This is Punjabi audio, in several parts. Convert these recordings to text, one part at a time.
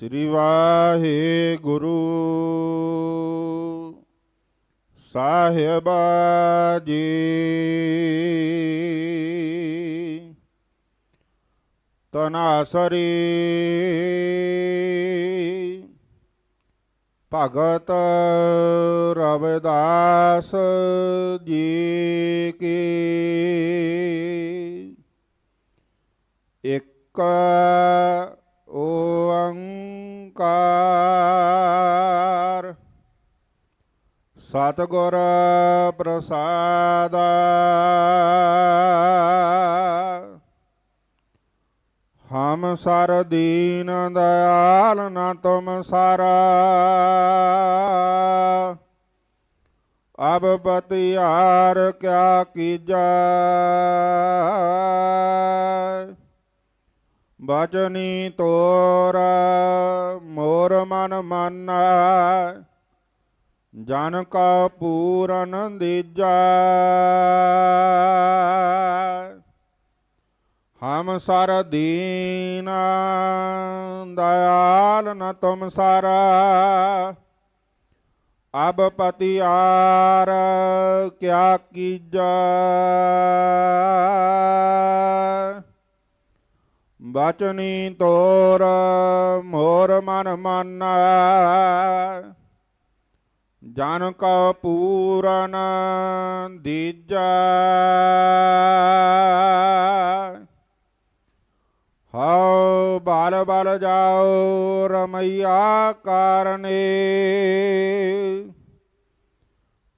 ਸ੍ਰੀ ਵਾਹਿਗੁਰੂ। ਸਾਹਿਬ ਜੀ ਤਨਾਸਰੀ ਭਗਤ ਰਵਿਦਾਸ ਜੀ ਕੀ। ਇੱਕ ਓੰਕਾਰ। ਸਤਿਗੁਰ ਪ੍ਰਸਾਦ। ਹਮ ਸਰ ਦੀਨ ਦਇਆਲ ਨਾ ਤੁਮ ਸਾਰਾ। ਅਬ ਪਤਿਆਰ ਕਿਆ ਕੀਜੈ। ਬਚਨੀ ਤੋਰ, ਮੋਰ ਮਨ ਮਾਨੈ। ਜਨ ਕਾ ਪੂਰਨ ਦੀਜੈ। ਹਮ ਸਰ ਦੀਨ, ਦਇਆਲ ਨ ਤੁਮ ਸਾਰਾ। ਅਬ ਪਤਿਆਰ ਕਿਆ ਕੀਜੈ। ਬਚਨੀ ਤੋਰ ਮੋਰ ਮਨ ਮਾਨੈ। ਜਨ ਕਾ ਪੂਰਨ ਦੀਜੈ। ਹਉ ਬਾਲ ਬਲ ਜਾਓ ਰਮਈਆ ਕਾਰਨੇ।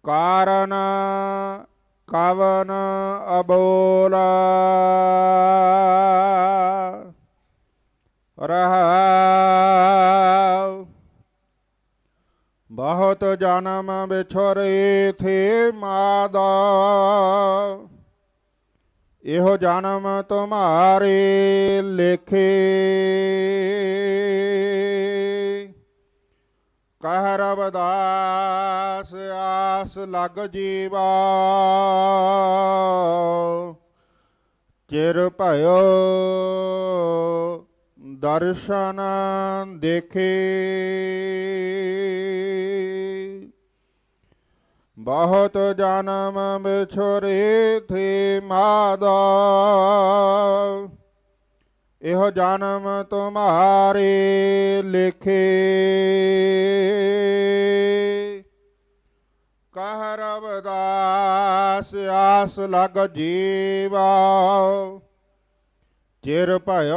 ਕਾਰਨ ਕਵਨ ਅਬੋਲਾ। ਰਹਾਉ। ਬਹੁਤ ਜਨਮ ਵਿਛਰੇ ਥੇ ਮਾਦਾ। ਇਹੋ ਜਨਮ ਤੁਮਾਰੇ ਲੇਖੇ। ਕਹਿ ਰਬਦਾਸ ਆਸ ਲਗ ਜੀਵਾ। ਚਿਰ ਭਇਓ ਦਰਸ਼ਨ ਦੇਖੇ। ਬਹੁਤ ਜਨਮ ਵਿਛਰੇ ਥੇ ਮਾਦਾ। ਇਹੋ ਜਨਮ ਤੁਮਾਰੇ ਲਿਖੇ। ਕਹਿ ਰਬਦਾਸ ਆਸ ਲਗ ਜੀਵਾ। ਚਿਰ ਭਇਓ